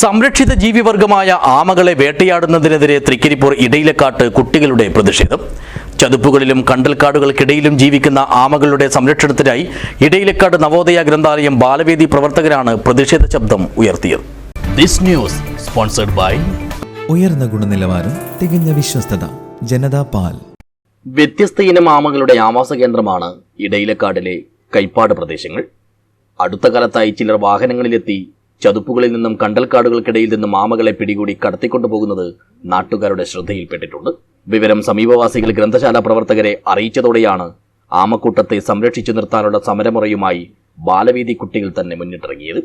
സംരക്ഷിത ജീവിവർഗമായ ആമകളെ വേട്ടയാടുന്നതിനെതിരെ തൃക്കരിപ്പൂർ ഇടയിലക്കാട്ട് കുട്ടികളുടെ പ്രതിഷേധം. ചതുപ്പുകളിലും കണ്ടൽക്കാടുകൾക്കിടയിലും ജീവിക്കുന്ന ആമകളുടെ സംരക്ഷണത്തിനായി ഇടയിലക്കാട് നവോദയ ഗ്രന്ഥാലയം ബാലവേദി പ്രവർത്തകരാണ് പ്രതിഷേധ ശബ്ദം ഉയർത്തിയത്. ദിസ് ന്യൂസ് സ്പോൺസർഡ് ബൈ ഉയർന്ന ഗുണനിലവാരം തികഞ്ഞ വിശ്വസ്തത ജനതാ പാൽ. വ്യത്യസ്ത ഇനം ആമകളുടെ ആവാസ കേന്ദ്രമാണ് ഇടയിലക്കാടിലെ കൈപ്പാട് പ്രദേശങ്ങൾ. അടുത്ത കാലത്തായി ചിലർ വാഹനങ്ങളിലെത്തി ചതുപ്പുകളിൽ നിന്നും കണ്ടൽക്കാടുകൾക്കിടയിൽ നിന്നും ആമകളെ പിടികൂടി കടത്തിക്കൊണ്ടുപോകുന്നത് നാട്ടുകാരുടെ ശ്രദ്ധയിൽപ്പെട്ടിട്ടുണ്ട്. വിവരം സമീപവാസികൾ ഗ്രന്ഥശാല പ്രവർത്തകരെ അറിയിച്ചതോടെയാണ് ആമക്കൂട്ടത്തെ സംരക്ഷിച്ചു നിർത്താനുള്ള സമരമുറയുമായി ബാലവീതി കുട്ടികൾ തന്നെ മുന്നിട്ടിറങ്ങിയത്.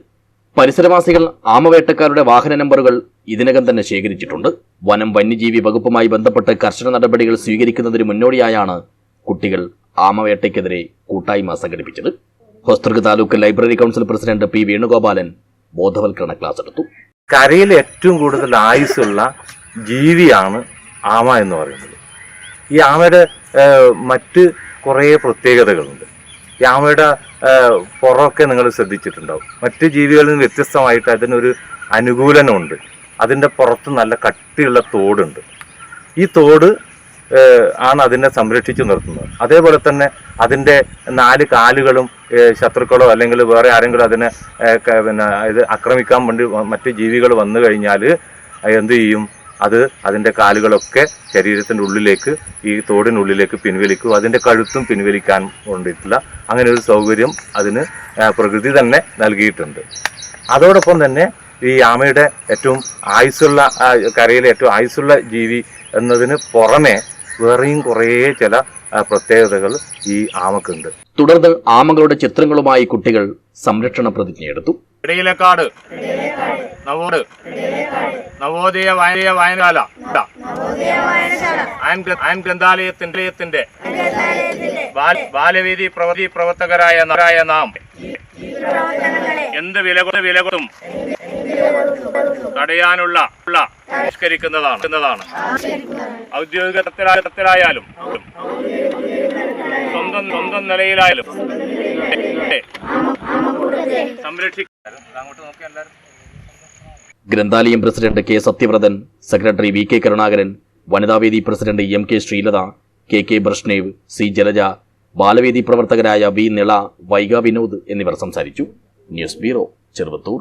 പരിസരവാസികൾ ആമവേട്ടക്കാരുടെ വാഹന നമ്പറുകൾ ഇതിനകം തന്നെ ശേഖരിച്ചിട്ടുണ്ട്. വനം വന്യജീവി വകുപ്പുമായി ബന്ധപ്പെട്ട് കർശന നടപടികൾ സ്വീകരിക്കുന്നതിന് മുന്നോടിയായാണ് കുട്ടികൾ ആമവേട്ടയ്ക്കെതിരെ കൂട്ടായ്മ സംഘടിപ്പിച്ചത്. Hosdurg taluk library council president P Venugopalan ബോധവൽക്കരണ ക്ലാസ് എടുത്തു. കരയിൽ ഏറ്റവും കൂടുതൽ ആയുസ്സുള്ള ജീവിയാണ് ആമ എന്ന് പറയുന്നത്. ഈ ആമയുടെ മറ്റ് കുറേ പ്രത്യേകതകളുണ്ട്. ഈ ആമയുടെ പുറമൊക്കെ നിങ്ങൾ ശ്രദ്ധിച്ചിട്ടുണ്ടാവും. മറ്റ് ജീവികളിൽ നിന്ന് വ്യത്യസ്തമായിട്ട് അതിനൊരു അനുകൂലനമുണ്ട് അതിന്റെ പുറത്ത് നല്ല കട്ടിയുള്ള തോടുണ്ട്. ഈ തോട് ആണ് അതിനെ സംരക്ഷിച്ചു നിർത്തുന്നത്. അതേപോലെ തന്നെ അതിന്റെ നാല് കാലുകളും ശത്രുക്കളോ അല്ലെങ്കിൽ വേറെ ആരെങ്കിലും അതിനെ പിന്നെ ഇത് ആക്രമിക്കാൻ വേണ്ടി മറ്റ് ജീവികൾ വന്നു കഴിഞ്ഞാൽ എന്തു ചെയ്യും? അത് അതിന്റെ കാലുകളൊക്കെ ശരീരത്തിന്റെ ഉള്ളിലേക്ക് ഈ തോടിനുള്ളിലേക്ക് പിൻവലിക്കും. അതിന്റെ കഴുത്തും പിൻവലിക്കാൻ കൊണ്ടിട്ടില്ല അങ്ങനെ ഒരു സൗകര്യം അതിന് പ്രകൃതി തന്നെ നൽകിയിട്ടുണ്ട്. അതോടൊപ്പം തന്നെ ഈ ആമയുടെ ഏറ്റവും ആയുസ്സുള്ള ആ, കരയിലെ ഏറ്റവും ആയുസ്സുള്ള ജീവി എന്നതിന് പുറമെ വേറെയും കുറേ ചില പ്രത്യേകതകൾ ഈ ആമക്കുണ്ട്. തുടർന്ന് ആമകളുടെ ചിത്രങ്ങളുമായി കുട്ടികൾ സംരക്ഷണ പ്രതിജ്ഞയെടുത്തു ഇടയിലക്കാട്. നവോട്. നവോദയ വായന വായനശാല. ആൻ ഗ്രന്ഥാലയത്തിന്റെ ബാല- ബാലവേദി പ്രവൃത്തി പ്രവർത്തകരായ നാം എന്ത് വില കൊടു- വില കൊടുത്തും തടയാനുള്ള പരിഷ്കരിക്കുന്നതാണ് ഔദ്യോഗിക തലത്തിലാ- തലത്തിലായാലും സ്വന്തം സ്വന്തം നിലയിലായാലും സംരക്ഷിക്കാൻ അങ്ങോട്ട് നോക്കിയാൽ എല്ലാവരും ഗ്രന്ഥാലയം president K Sathyavrathan secretary V K Karunakaran വനിതാവേദി president M K Sreelatha K K Brezhnev C Jalaja Balavedi പ്രവർത്തകരായ വി നിള വൈഗ വിനോദ് എന്നിവർ സംസാരിച്ചു. News bureau Cheruvathur.